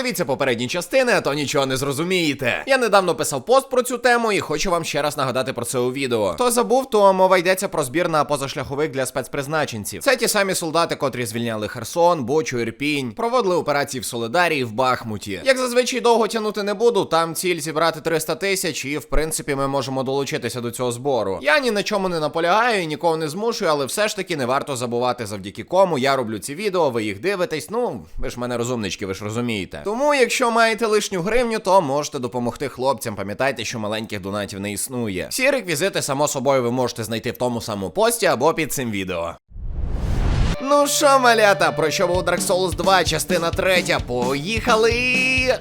подивіться попередні частини, а то нічого не зрозумієте. Я недавно писав пост про цю тему і хочу вам ще раз нагадати про це у відео. Хто забув, то мова йдеться про збір на позашляховик для спецпризначенців. Це ті самі солдати, котрі звільняли Херсон, Бучу, Ірпінь, проводили операції в Солидарії, в Бахмуті. Як зазвичай довго тягнути не буду, там ціль зібрати 300 тисяч, і в принципі ми можемо долучитися до цього збору. Я ні на чому не наполягаю і нікого не змушую, але все ж таки не варто забувати завдяки кому я роблю ці відео, ви їх дивитесь. Ну, ви ж мене розумнички, ви ж розумієте. Тому, якщо маєте лишню гривню, то можете допомогти хлопцям. Пам'ятайте, що маленьких донатів не існує. Всі реквізити, само собою, ви можете знайти в тому самому пості або під цим відео. Ну що, малята, про що був Dark Souls 2, частина 3. Поїхали!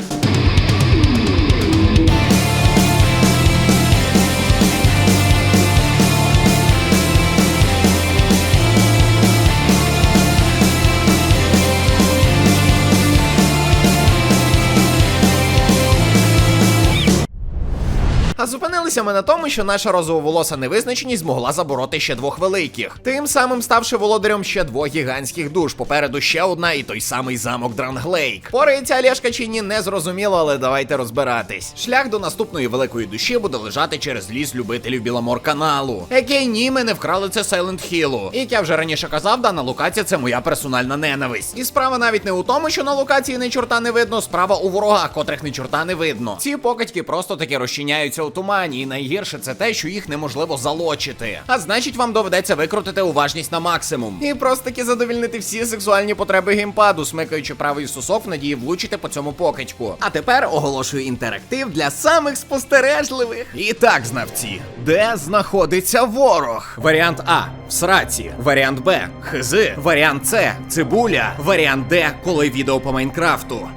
А зупинилися ми на тому, що наша розововолоса невизначеність змогла забороти ще двох великих, тим самим ставши володарем ще двох гігантських душ. Попереду ще одна і той самий замок Дранглейк. Порається Олешка чи ні, не зрозуміло, але давайте розбиратись. Шлях до наступної великої душі буде лежати через ліс любителів Біламор каналу. Який ні, ми не вкрали це Сайленд Хілу. Як я вже раніше казав, дана локація це моя персональна ненависть. І справа навіть не у тому, що на локації не чорта не видно, справа у ворогах, котрих не чорта не видно. Ці покатьки просто таки розчиняються у тумані, і найгірше це те, що їх неможливо залочити. А значить, вам доведеться викрутити уважність на максимум. І просто таки задовільнити всі сексуальні потреби геймпаду, смикаючи правий сусок в надії влучити по цьому покидьку. А тепер оголошую інтерактив для самих спостережливих. І так, знавці, де знаходиться ворог? Варіант А в сраці, варіант Б хизи, варіант С цибуля, варіант Д коли відео по Майнкрафту.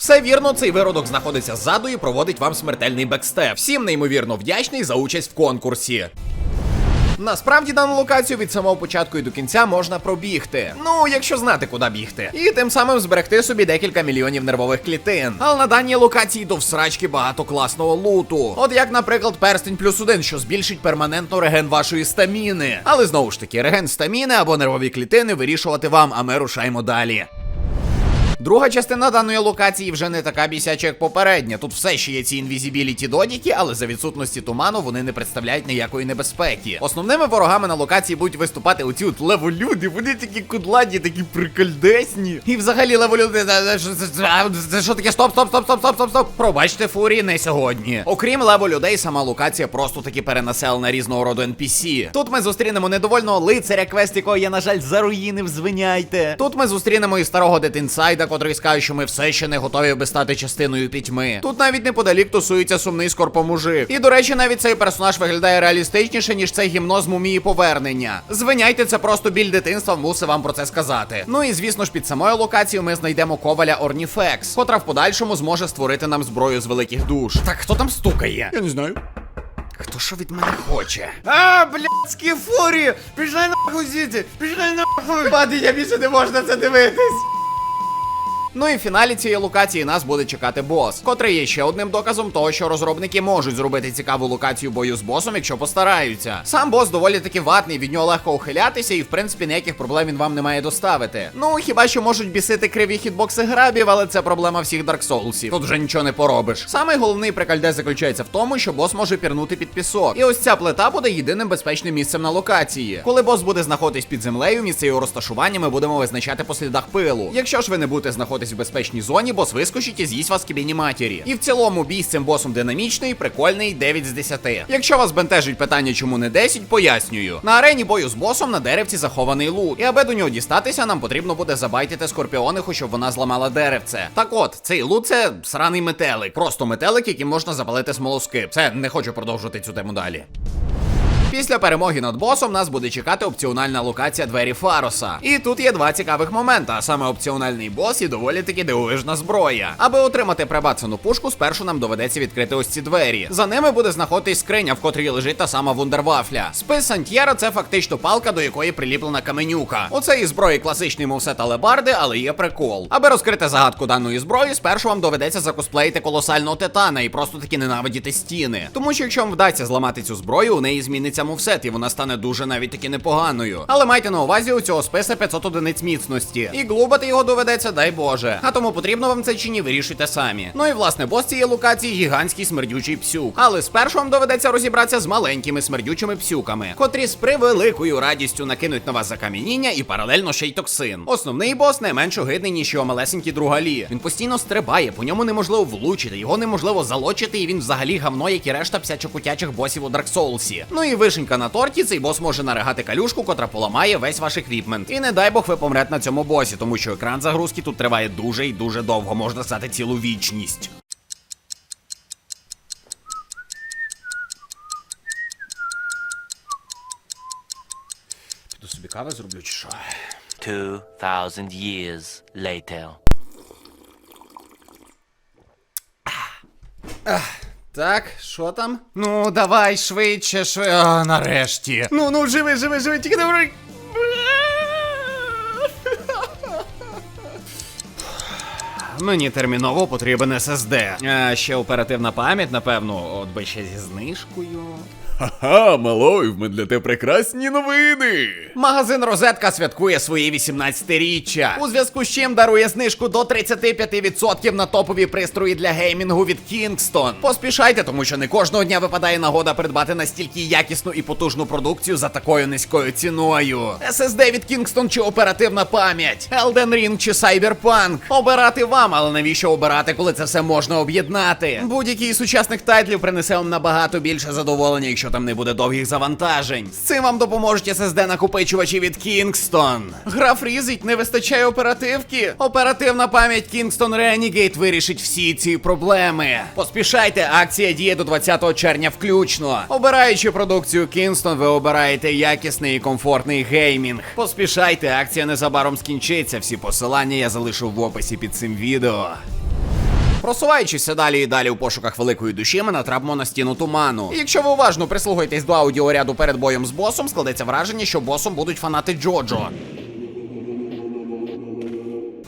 Все вірно, цей виродок знаходиться ззаду і проводить вам смертельний бекстеп. Всім неймовірно вдячний за участь в конкурсі. Насправді дану локацію від самого початку і до кінця можна пробігти. Ну, якщо знати, куди бігти. І тим самим зберегти собі декілька мільйонів нервових клітин. Але на даній локації до всрачки багато класного луту. От як, наприклад, перстень плюс один, що збільшить перманентно реген вашої стаміни. Але знову ж таки, реген стаміни або нервові клітини вирішувати вам, а ми рушаємо далі. Друга частина даної локації вже не така бісяча, як попередня. Тут все ще є ці інвізібіліті додіки, але за відсутності туману вони не представляють ніякої небезпеки. Основними ворогами на локації будуть виступати оці от леволюди. Вони такі кудладні, такі прикольдесні. І взагалі леволюди. що таке? Стоп, стоп, стоп, стоп, стоп, стоп, стоп. Пробачте, фурі, не сьогодні. Окрім леволюдей, сама локація просто таки перенаселена різного роду NPC. Тут ми зустрінемо недовольного лицаря, квест якого я, на жаль, заруїнив, звиняйте. Тут ми зустрінемо і старого дитинсайда, котрий скаже, що ми все ще не готові би стати частиною пітьми. Тут навіть неподалік тусується сумний скорпомужик. І до речі, навіть цей персонаж виглядає реалістичніше, ніж цей гімно з мумії повернення. Звиняйте, це просто біль дитинства, мусив вам про це сказати. Ну і звісно ж, під самою локацією ми знайдемо коваля Орніфекс, котра в подальшому зможе створити нам зброю з великих душ. Так хто там стукає? Я не знаю. Хто що від мене хоче? А, блядські фурі! Пішли нахуй звідси! Пішли нахуй! Пади, я більше не можна це дивитись. Ну і в фіналі цієї локації нас буде чекати бос, котрий є ще одним доказом того, що розробники можуть зробити цікаву локацію бою з босом, якщо постараються. Сам бос доволі таки ватний, від нього легко ухилятися, і в принципі ніяких проблем він вам не має доставити. Ну хіба що можуть бісити криві хітбокси грабів, але це проблема всіх Dark Soulsів. Тут вже нічого не поробиш. Самий головний прикольде заключається в тому, що бос може пірнути під пісок. І ось ця плита буде єдиним безпечним місцем на локації. Коли бос буде знаходитись під землею, місце його розташування ми будемо визначати по слідах пилу. Якщо ж ви не будете знаходитись в безпечній зоні, бос вискочить і з'їсть вас кібіні матері. І в цілому бій з цим босом динамічний, прикольний 9 з 10. Якщо вас бентежить питання, чому не 10, пояснюю. На арені бою з босом на деревці захований лут. І аби до нього дістатися, нам потрібно буде забайтити скорпіониху, щоб вона зламала деревце. Так от, цей лут це сраний метелик. Просто метелик, яким можна запалити смолоскип. Це не хочу продовжувати цю тему далі. Після перемоги над босом нас буде чекати опціональна локація двері Фароса. І тут є два цікавих моменти, саме опціональний бос і доволі таки дивовижна зброя. Аби отримати прибацану пушку, спершу нам доведеться відкрити ось ці двері. За ними буде знаходитись скриня, в котрій лежить та сама вундервафля. Спис Сантьєра це фактично палка, до якої приліплена каменюка. У цієї зброї класичний мовсет алебарди, але є прикол. Аби розкрити загадку даної зброї, спершу вам доведеться закосплеїти колосального титана і просто таки ненавидіти стіни. Тому що якщо вам вдасться зламати цю зброю, у неї зміниться вкладеться мувсет, і вона стане дуже навіть таки непоганою. Але майте на увазі, у цього списа 500 одиниць міцності. І глубати його доведеться, дай Боже. А тому потрібно вам це чи ні, вирішуйте самі. Ну і власне, бос цієї локації гігантський смердючий псюк. Але спершу вам доведеться розібратися з маленькими смердючими псюками, котрі з превеликою радістю накинуть на вас закам'яніння і паралельно ще й токсин. Основний бос менш огидний, ніж його малесенький другалі. Він постійно стрибає, по ньому неможливо влучити, його неможливо залочити, і він взагалі гавно, як і решта псячокутячих босів у Souls. Ну і вишенька на торті, цей бос може наригати калюшку, котра поламає весь ваш еквіпмент. І не дай Бог ви помрете на цьому босі, тому що екран загрузки тут триває дуже і дуже довго, можна сказати, цілу вічність. Піду собі кави зроблю чи що? 2,000 years later. Так, що там? Ну, давай швидше, швидше. А, нарешті. Ну, ну, живи, живи, живи, тільки добре. Мені терміново потрібен SSD. А, ще оперативна пам'ять, напевно, от би ще зі знижкою. Ха-ха, малой, в мене для тебе прекрасні новини. Магазин Розетка святкує своє 18-річчя. У зв'язку з чим дарує знижку до 35% на топові пристрої для геймінгу від Kingston. Поспішайте, тому що не кожного дня випадає нагода придбати настільки якісну і потужну продукцію за такою низькою ціною. SSD від Kingston чи оперативна пам'ять, Elden Ring чи Cyberpunk. Обирати вам, але навіщо обирати, коли це все можна об'єднати? Будь-який із сучасних тайтлів принесе вам набагато більше задоволення, якщо там не буде довгих завантажень. З цим вам допоможуть SSD накопичувачі від Kingston. Гра фрізить, не вистачає оперативки. Оперативна пам'ять Kingston Renegade вирішить всі ці проблеми. Поспішайте, акція діє до 20 червня включно. Обираючи продукцію Kingston, ви обираєте якісний і комфортний геймінг. Поспішайте, акція незабаром скінчиться. Всі посилання я залишу в описі під цим відео. Просуваючись далі і далі у пошуках великої душі, ми натрапимо на стіну туману. І якщо ви уважно прислухаєтесь до аудіоряду перед боєм з босом, складеться враження, що босом будуть фанати Джоджо.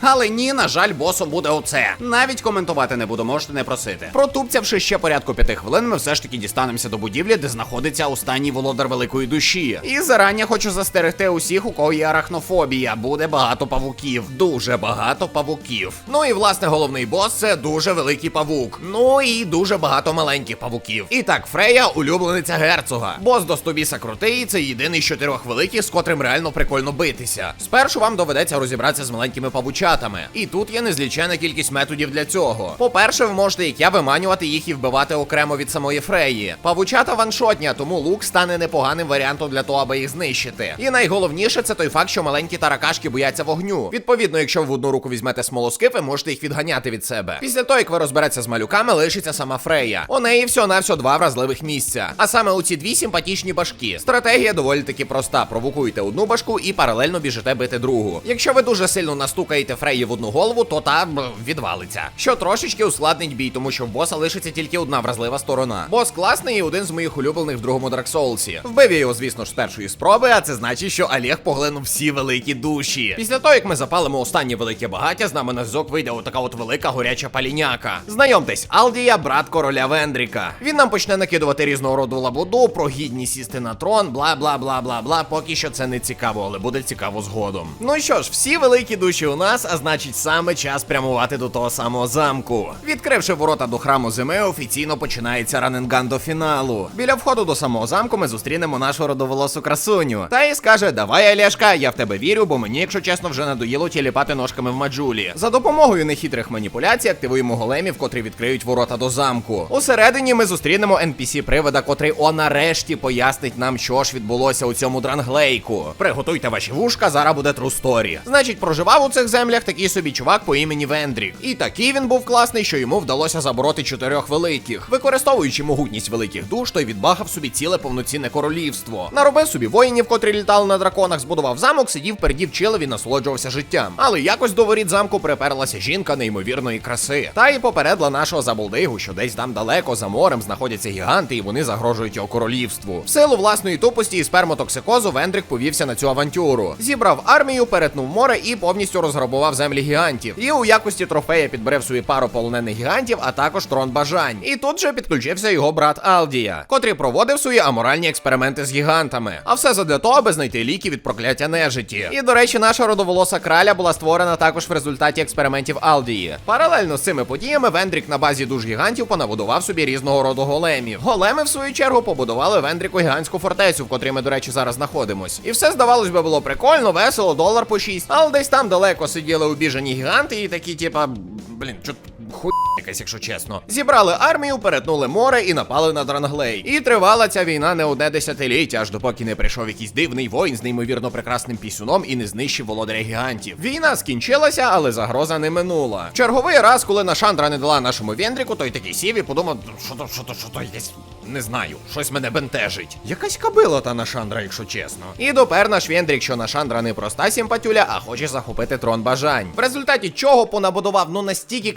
Але ні, на жаль, босом буде оце. Навіть коментувати не буду, можете не просити. Протупцявши ще порядку п'яти хвилин, ми все ж таки дістанемося до будівлі, де знаходиться останній володар великої душі. І зарані хочу застерегти усіх, у кого є арахнофобія. Буде багато павуків. Дуже багато павуків. Ну і власне головний бос це дуже великий павук. Ну і дуже багато маленьких павуків. І так, Фрея улюблениця герцога. Бос до стобіса крутий, це єдиний з чотирьох великих, з котрим реально прикольно битися. Спершу вам доведеться розібратися з маленькими павучатами. І тут є незлічена кількість методів для цього. По-перше, ви можете, як я, виманювати їх і вбивати окремо від самої Фреї. Павучата ваншотня, тому лук стане непоганим варіантом для того, аби їх знищити. І найголовніше це той факт, що маленькі таракашки бояться вогню. Відповідно, якщо ви в одну руку візьмете смолоскип, ви можете їх відганяти від себе. Після того, як ви розбереться з малюками, лишиться сама Фрея. У неї всього на всього два вразливих місця. А саме у ці дві симпатічні башки. Стратегія доволі таки проста: провокуєте одну башку і паралельно біжите бити другу. Якщо ви дуже сильно настукаєте Фреї в одну голову, то та відвалиться. Що трошечки ускладнить бій, тому що в боса лишиться тільки одна вразлива сторона. Бос класний і один з моїх улюблених в другому Souls. Вбив я його, звісно ж, з першої спроби, а це значить, що Олег поглинув всі великі душі. Після того, як ми запалимо останнє велике багаття, з нами на зв'язок вийде отака от велика горяча паліняка. Знайомтесь, Алдія, брат короля Вендріка. Він нам почне накидувати різного роду лабуду, про гідність сісти на трон, бла бла бла бла бла. Поки що це не цікаво, але буде цікаво згодом. Ну що ж, всі великі душі у нас, а значить, саме час прямувати до того самого замку. Відкривши ворота до храму зими, офіційно починається раненган до фіналу. Біля входу до самого замку ми зустрінемо нашу родоволосу красуню. Та й скаже: Давай, Олешка, я в тебе вірю, бо мені, якщо чесно, вже надоїло тіліпати ножками в маджулі. За допомогою нехитрих маніпуляцій активуємо големів, котрі відкриють ворота до замку. Усередині ми зустрінемо NPC привида, котрий о нарешті пояснить нам, що ж відбулося у цьому дранглейку. Приготуйте ваші вушка, зараз буде story. Значить, проживав у цих землях такий собі чувак по імені Вендрік. І такий він був класний, що йому вдалося забороти чотирьох великих. Використовуючи могутність великих душ, той відбагав собі ціле повноцінне королівство. Наробив собі воїнів, котрі літали на драконах, збудував замок, сидів передів чилив і насолоджувався життям. Але якось до воріт замку приперлася жінка неймовірної краси. Та й попередила нашого забулдигу, що десь там далеко за морем знаходяться гіганти, і вони загрожують його королівству. В силу власної тупості і спермотоксикозу Вендрік повівся на цю авантюру. Зібрав армію, перетнув море і повністю розграбував штурмував землі гігантів. І у якості трофея підберев свою пару полонених гігантів, а також трон бажань. І тут же підключився його брат Алдія, котрий проводив свої аморальні експерименти з гігантами. А все задля того, аби знайти ліки від прокляття нежиті. І до речі, наша родоволоса краля була створена також в результаті експериментів Алдії. Паралельно з цими подіями Вендрік на базі душ гігантів понабудував собі різного роду големів. Големи, в свою чергу, побудували Вендріку гігантську фортецю, в котрій ми, до речі, зараз знаходимось. І все здавалось би було прикольно, весело, долар по 6. Але десь там далеко дело убежа не гиганты и такие типа, блин, что-то хуй якась, якщо чесно. Зібрали армію, перетнули море і напали на Дранглей. І тривала ця війна не одне десятиліття, аж допоки не прийшов якийсь дивний воїн з неймовірно прекрасним пісюном і не знищив володаря гігантів. Війна скінчилася, але загроза не минула. Черговий раз, коли Нашандра не дала нашому Вендріку, той такий сів і подумав, що то, що то, що то якесь. Не знаю, щось мене бентежить. Якась кабила та Нашандра, якщо чесно. І допер наш Вендрік, що Нашандра не проста сімпатюля, а хоче захопити трон бажань. В результаті чого понабудував ну настільки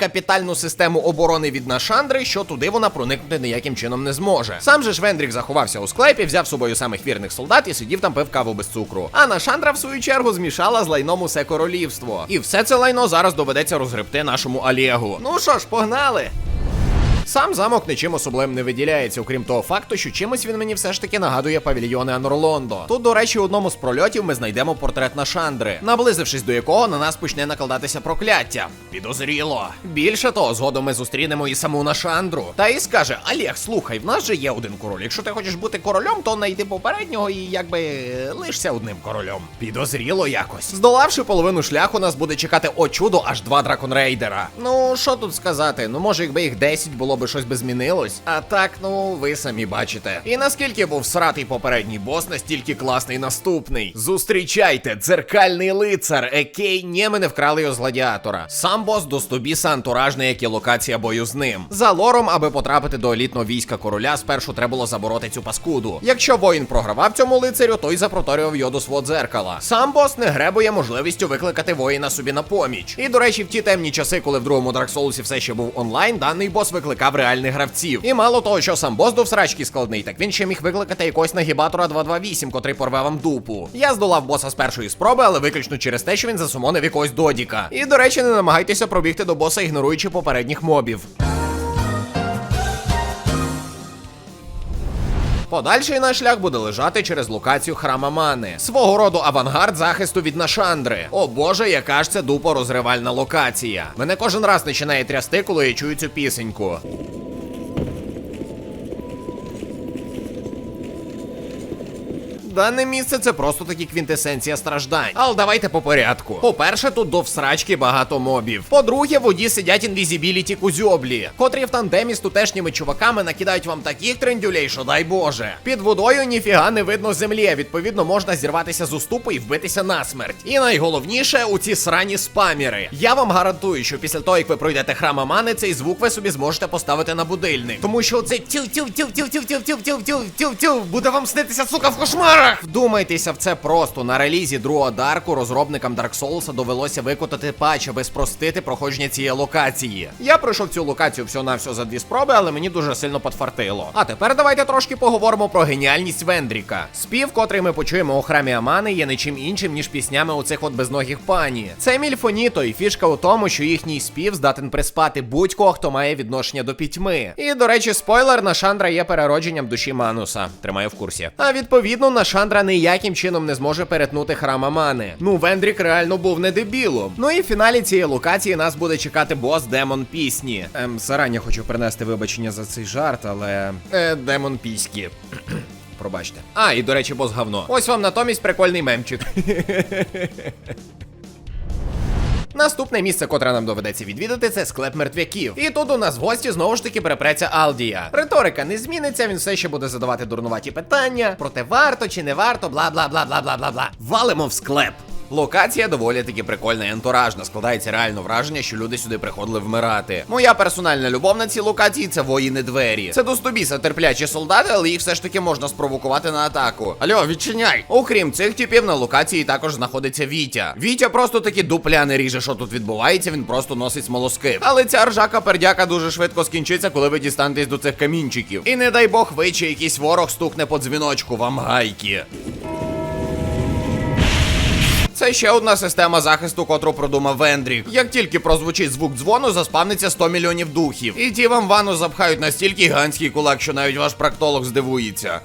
капітальну систему оборони від Нашандри, що туди вона проникнути ніяким чином не зможе. Сам же ж Вендрік заховався у склепі, взяв з собою самих вірних солдат і сидів там пив каву без цукру. А Нашандра, в свою чергу, змішала з лайном усе королівство. І все це лайно зараз доведеться розгребти нашому Олегу. Ну що ж, погнали! Сам замок нічим особливим не виділяється, окрім того факту, що чимось він мені все ж таки нагадує павільйони Анорлондо. Тут, до речі, у одному з прольотів ми знайдемо портрет Нашандри, наблизившись до якого на нас почне накладатися прокляття. Підозріло. Більше того, згодом ми зустрінемо і саму Нашандру. Та і скаже: Олег, слухай, в нас же є один король. Якщо ти хочеш бути королем, то найди попереднього і якби лишся одним королем. Підозріло якось. Здолавши половину шляху, нас буде чекати о чудо аж два драконрейдера. Ну що тут сказати? Ну може, якби їх 10 було би щось би змінилось. А так, ну ви самі бачите. І наскільки був сратий попередній бос, настільки класний наступний. Зустрічайте, дзеркальний лицар, екей, ні, ми не вкрали його з гладіатора. Сам бос до стобіса антуражний, як і локація бою з ним. За лором, аби потрапити до елітного війська короля, спершу треба було забороти цю паскуду. Якщо воїн програвав цьому лицарю, той запроторював його до свого дзеркала. Сам бос не гребує можливістю викликати воїна собі на поміч. І до речі, в ті темні часи, коли в другому Souls все ще був онлайн, даний бос викликав реальних гравців. І мало того, що сам бос до всрачки складний, так він ще міг викликати якогось нагібатора 228, котрий порве вам дупу. Я здолав боса з першої спроби, але виключно через те, що він засумонив якогось додіка. І до речі, не намагайтеся пробігти до боса, ігноруючи попередніх мобів. Подальший наш шлях буде лежати через локацію храма Мани, свого роду авангард захисту від Нашандри. О боже, яка ж це дупо розривальна локація. Мене кожен раз починає трясти, коли я чую цю пісеньку. Дане місце це просто таки квінтесенція страждань. Але давайте по порядку. По-перше, тут до всрачки багато мобів. По-друге, воді сидять інвізібіліті кузьоблі, котрі в тандемі з тутешніми чуваками накидають вам таких трендюлей, що дай Боже. Під водою ніфіга не видно землі, відповідно можна зірватися з уступу і вбитися насмерть. І найголовніше у ці срані спаміри. Я вам гарантую, що після того, як ви пройдете храм Амани, цей звук ви собі зможете поставити на будильник. Тому що це тю тю тю тю тю тю тю тю тю тю тю буде вам снитися, сука, в кошмарах. Вдумайтеся в це просто. На релізі другого Дарку розробникам Dark Souls довелося викотати патч, аби спростити проходження цієї локації. Я пройшов цю локацію всього на за дві спроби, але мені дуже сильно подфартило. А тепер давайте трошки поговоримо про геніальність Вендріка. Спів, котрий ми почуємо у храмі Амани, є не чим іншим, ніж піснями у цих от безногих пані. Це мільфоніто, і фішка у тому, що їхній спів здатен приспати будь-кого, хто має відношення до пітьми. І, до речі, спойлер, Нашандра є переродженням душі Мануса. Тримаю в курсі. А відповідно, Нашандра ніяким чином не зможе перетнути храм Амани. Ну, Вендрік реально був не дебілом. Ну і в фіналі цієї локації нас буде чекати бос демон пісні. Ем, зарані хочу принести вибачення за цей жарт, але. Е, демон піськи. Пробачте. А, і до речі, бос говно. Ось вам натомість прикольний мемчик. Наступне місце, котре нам доведеться відвідати, це склеп мертвяків. І тут у нас в гості знову ж таки перепреться Алдія. Риторика не зміниться, він все ще буде задавати дурнуваті питання. Проте варто чи не варто, бла бла бла бла бла бла бла. Валимо в склеп. Локація доволі таки прикольна і антуражна. Складається реально враження, що люди сюди приходили вмирати. Моя персональна любов на цій локації це воїни двері. Це достобіса терплячі солдати, але їх все ж таки можна спровокувати на атаку. Альо, відчиняй! Окрім цих типів, на локації також знаходиться Вітя. Вітя просто таки дупля не ріже, що тут відбувається, він просто носить смолоскип. Але ця ржака пердяка дуже швидко скінчиться, коли ви дістанетесь до цих камінчиків. І не дай Бог ви чи якийсь ворог стукне по дзвіночку вам гайки. Це ще одна система захисту, котру продумав Вендрік. Як тільки прозвучить звук дзвону, заспавниться 100 мільйонів духів. І ті вам ванну запхають настільки гігантський кулак, що навіть ваш практолог здивується.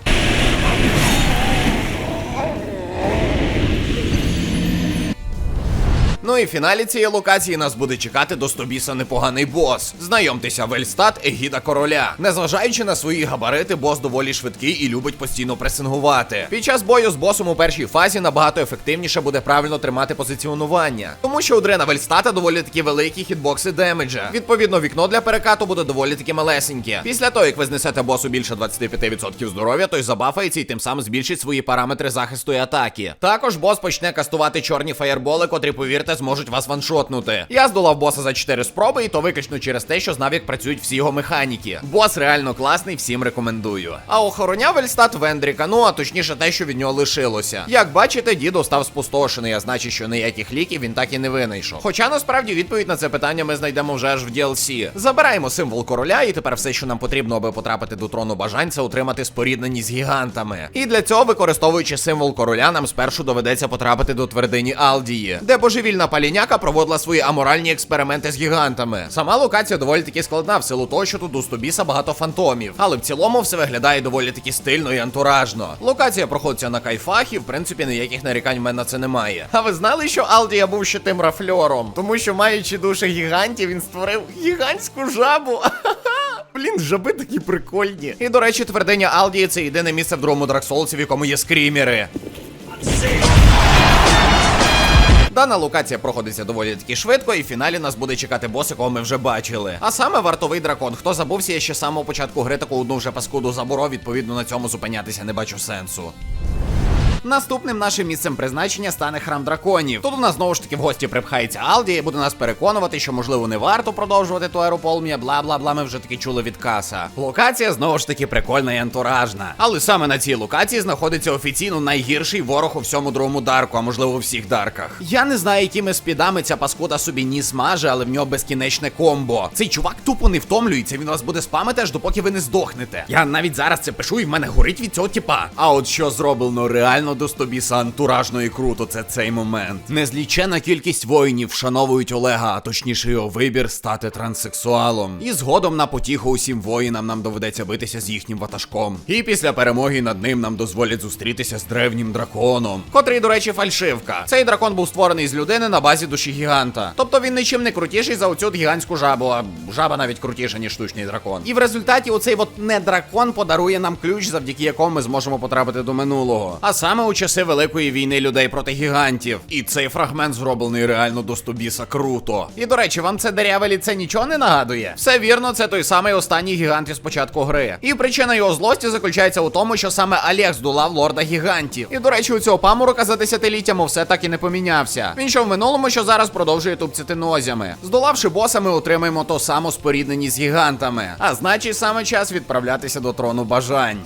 Ну і в фіналі цієї локації нас буде чекати до Стобіса непоганий бос. Знайомтеся, Вельстат Егіда Короля. Незважаючи на свої габарити, бос доволі швидкий і любить постійно пресингувати. Під час бою з босом у першій фазі набагато ефективніше буде правильно тримати позиціонування, тому що у Дрена Вельстата доволі такі великі хітбокси демеджа. Відповідно, вікно для перекату буде доволі таки малесеньке. Після того, як ви знесете босу більше 25% здоров'я, той забафається і тим самим збільшить свої параметри захисту і атаки. Також бос почне кастувати чорні фаєрболи, котрі, повірте, зможуть вас ваншотнути. Я здолав боса за 4 спроби, і то виключно через те, що знав, як працюють всі його механіки. Бос реально класний, всім рекомендую. А охороняв Ельстат Вендріка, ну а точніше те, що від нього лишилося. Як бачите, дідо став спустошений, а значить, що ніяких ліків він так і не винайшов. Хоча насправді відповідь на це питання ми знайдемо вже аж в DLC. Забираємо символ короля, і тепер все, що нам потрібно, аби потрапити до трону бажань, це отримати спорідненість з гігантами. І для цього, використовуючи символ короля, нам спершу доведеться потрапити до твердині Алдії, де божевільна паліняка проводила свої аморальні експерименти з гігантами. Сама локація доволі таки складна, в силу того, що тут у Стобіса багато фантомів. Але в цілому все виглядає доволі таки стильно і антуражно. Локація проходиться на кайфах, і в принципі ніяких нарікань в мене це немає. А ви знали, що Алдія був ще тим рафльором? Тому що, маючи душі гігантів, він створив гігантську жабу. Блін, жаби такі прикольні. І до речі, твердиня Алдії це єдине місце в другому Souls, в якому є скрімери. Дана локація проходиться доволі таки швидко, і в фіналі нас буде чекати бос, якого ми вже бачили. А саме вартовий дракон. Хто забувся, я ще з самого початку гри таку одну вже паскуду заборов, відповідно на цьому зупинятися не бачу сенсу. Наступним нашим місцем призначення стане храм драконів. Тут у нас знову ж таки в гості припхається Алді і буде нас переконувати, що можливо не варто продовжувати ту аерополмія, бла бла бла. Ми вже таки чули від каса. Локація знову ж таки прикольна і антуражна. Але саме на цій локації знаходиться офіційно найгірший ворог у всьому другому дарку, а можливо у всіх дарках. Я не знаю, якими спідами ця паскуда собі ні смаже, але в нього безкінечне комбо. Цей чувак тупо не втомлюється. Він вас буде спамити аж допоки ви не здохнете. Я навіть зараз це пишу, і в мене горить від цього тіпа. А от що зроблено реально до стобіса антуражно і круто, це цей момент. Незлічена кількість воїнів вшановують Олега, а точніше його вибір стати транссексуалом. І згодом на потіху усім воїнам нам доведеться битися з їхнім ватажком. І після перемоги над ним нам дозволять зустрітися з древнім драконом, котрий, до речі, фальшивка. Цей дракон був створений з людини на базі душі гіганта. Тобто він нічим не крутіший за оцю гігантську жабу, а жаба навіть крутіша, ніж штучний дракон. І в результаті оцей от не дракон подарує нам ключ, завдяки якому ми зможемо потрапити до минулого. А саме у часи великої війни людей проти гігантів. І цей фрагмент зроблений реально до стобіса круто. І до речі, вам це дереве ліце нічого не нагадує? Все вірно, це той самий останній гігант із початку гри. І причина його злості заключається у тому, що саме Олег здолав лорда гігантів. І до речі, у цього паморока за десятиліттями все так і не помінявся. Він що в минулому, що зараз продовжує тупцяти нозями. Здолавши боса, ми отримаємо то само споріднені з гігантами. А значить, саме час відправлятися до трону бажань.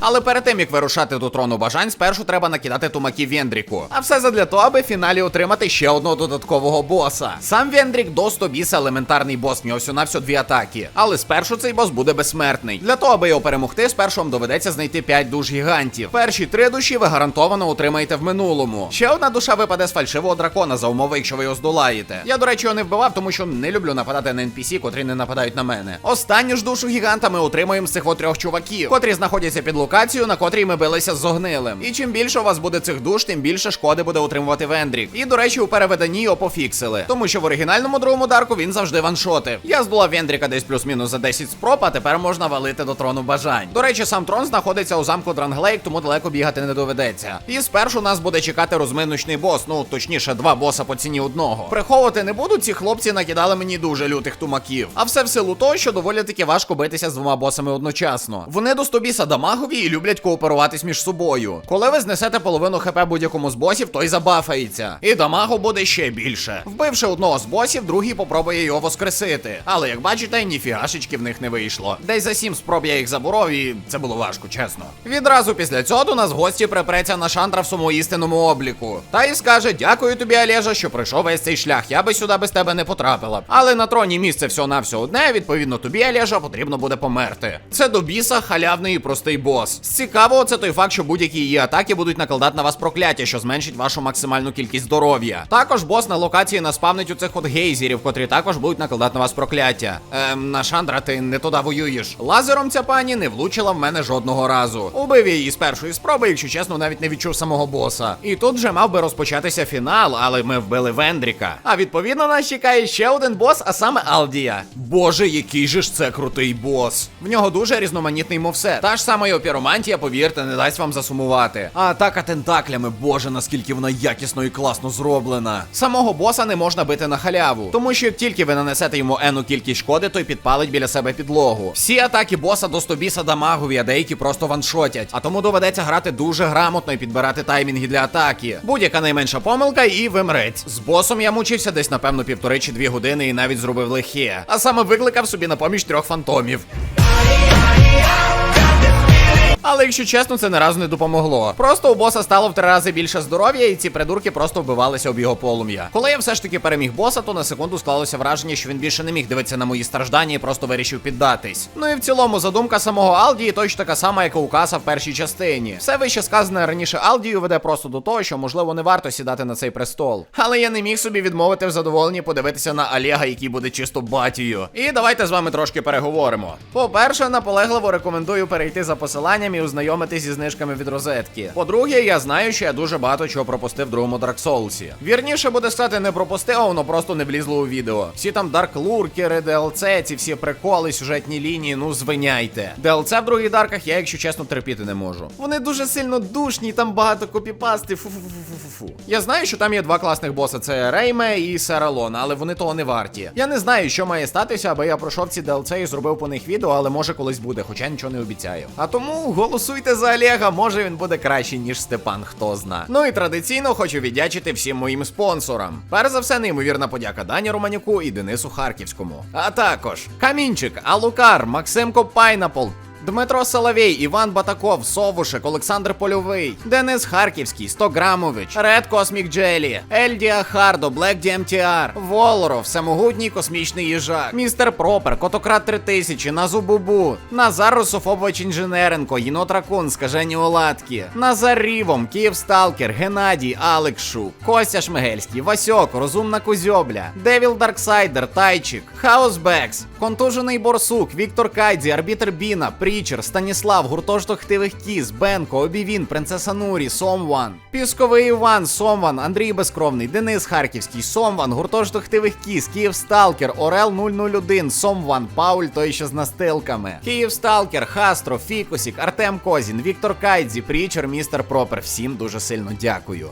Але перед тим як вирушати до трону бажань, спершу треба накидати тумаків Вендріку. А все задля того, аби в фіналі отримати ще одного додаткового боса. Сам Вендрік до 100 біса елементарний бос, в нього всього на всього дві атаки. Але спершу цей бос буде безсмертний. Для того, аби його перемогти, спершу вам доведеться знайти 5 душ гігантів. Перші три душі ви гарантовано отримаєте в минулому. Ще одна душа випаде з фальшивого дракона за умови, якщо ви його здолаєте. Я, до речі, його не вбивав, тому що не люблю нападати на NPC, котрі не нападають на мене. Останню ж душу гіганта ми отримуємо з цих трьох чуваків, котрі знаходяться під локацію, на котрій ми билися з огнилим. І чим більше у вас буде цих душ, тим більше шкоди буде отримувати Вендрік. І до речі, у переведенні його пофіксили. Тому що в оригінальному другому дарку він завжди ваншотив. Я здолав Вендріка десь плюс-мінус за 10 спроб, а тепер можна валити до трону бажань. До речі, сам трон знаходиться у замку Дранглейк, тому далеко бігати не доведеться. І спершу нас буде чекати розминочний бос, ну точніше, два боса по ціні одного. Приховувати не буду, ці хлопці накидали мені дуже лютих тумаків. А все в силу того, що доволі таки важко битися з двома босами одночасно. Вони до стобіса дамагові і люблять кооперуватись між собою. Коли ви знесете половину хп будь-якому з босів, той забафається. І дамагу буде ще більше. Вбивши одного з босів, другий попробує його воскресити. Але як бачите, ніфігашечки в них не вийшло. Десь за сім спроб я їх заборов, і це було важко, чесно. Відразу після цього до нас гості припреться на шандра в своєму істинному обліку. Та й скаже: Дякую тобі, Олежа, що пройшов весь цей шлях. Я би сюди без тебе не потрапила. Але на троні місце всього навсього одне. Відповідно, тобі, Олежа, потрібно буде померти. Це до біса халявний і простий бос. Бос. З цікавого це той факт, що будь-які її атаки будуть накладати на вас прокляття, що зменшить вашу максимальну кількість здоров'я. Також бос на локації наспавнить у цих от гейзерів, котрі також будуть накладати на вас прокляття. Ем, Нашандра, ти не туди воюєш. Лазером ця пані не влучила в мене жодного разу. Убив її з першої спроби, якщо чесно, навіть не відчув самого боса. І тут вже мав би розпочатися фінал, але ми вбили Вендріка. А відповідно нас чекає ще один бос, а саме Алдія. Боже, який же ж це крутий бос. В нього дуже різноманітний мовсе. Та ж сама його піромантія, повірте, не дасть вам засумувати. А атака тентаклями, боже, наскільки вона якісно і класно зроблена. Самого боса не можна бити на халяву, тому що як тільки ви нанесете йому ену кількість шкоди, той підпалить біля себе підлогу. Всі атаки боса до 100 дамагові, а деякі просто ваншотять. А тому доведеться грати дуже грамотно і підбирати таймінги для атаки. Будь-яка найменша помилка, і ви мрець. З босом я мучився десь, напевно, півтори чи дві години і навіть зробив лихе. А саме викликав собі на поміч трьох фантомів. Але якщо чесно, це не разу не допомогло. Просто у боса стало в три рази більше здоров'я, і ці придурки просто вбивалися об його полум'я. Коли я все ж таки переміг боса, то на секунду склалося враження, що він більше не міг дивитися на мої страждання і просто вирішив піддатись. Ну і в цілому задумка самого Алдії точно така сама, як і у Каса в першій частині. Все вище сказане раніше Алдію веде просто до того, що можливо не варто сідати на цей престол. Але я не міг собі відмовити в задоволенні подивитися на Олега, який буде чисто батією. І давайте з вами трошки переговоримо. По-перше, наполегливо рекомендую перейти за посиланням і ознайомитись зі знижками від розетки. По-друге, я знаю, що я дуже багато чого пропустив в другому Dark Souls. Вірніше буде стати не пропустив, а воно просто не влізло у відео. Всі там Dark Луркери, DLC, ці всі приколи, сюжетні лінії, ну звиняйте. DLC в других дарках я, якщо чесно, терпіти не можу. Вони дуже сильно душні, там багато копіпасти. Фу-фу-фу-фу-фу. Я знаю, що там є два класних боса: це Рейме і Сералон, але вони того не варті. Я не знаю, що має статися, аби я пройшов ці DLC і зробив по них відео, але може колись буде, хоча нічого не обіцяю. А тому голосуйте за Олега, може він буде кращий, ніж Степан, хто зна. Ну і традиційно хочу віддячити всім моїм спонсорам. Перш за все, неймовірна подяка Дані Романюку і Денису Харківському. А також Камінчик, Алукар, Максимко Пайнапл. Дмитро Соловей, Іван Батаков, Совушек, Олександр Польовий, Денис Харківський, 100 Грамович, Ред Космік Джелі, Ельдія Хардо, Блек DMTR, Волоров, Всемогутній космічний їжак, Містер Пропер, Котократ 3000, Назу Бубу, Назар Русофобович Інженеренко, Єнот Ракун, Скажені Оладки, Назар Рівом, Київ Сталкер, Геннадій, Алекс Шук, Костя Шмигельський, Васьок, Розумна Кузьобля, Девіл Дарксайдер, Тайчик, Хаус Бекс, Контужений Борсук, Віктор Кайдзі, Арбітер Біна, Прічер, Станіслав, Гуртожиток Хтивих Кіз, Бенко, Обівін, Принцеса Нурі, Сомван, Пісковий Іван, Сомван, Андрій Безкровний, Денис Харківський, Сомван, Гуртожиток Хтивих Кіз, Київ Сталкер, Орел 001, Сомван, Пауль, той що з настилками, Київ Сталкер, Хастро, Фікусік, Артем Козін, Віктор Кайдзі, Прічер, Містер Пропер. Всім дуже сильно дякую.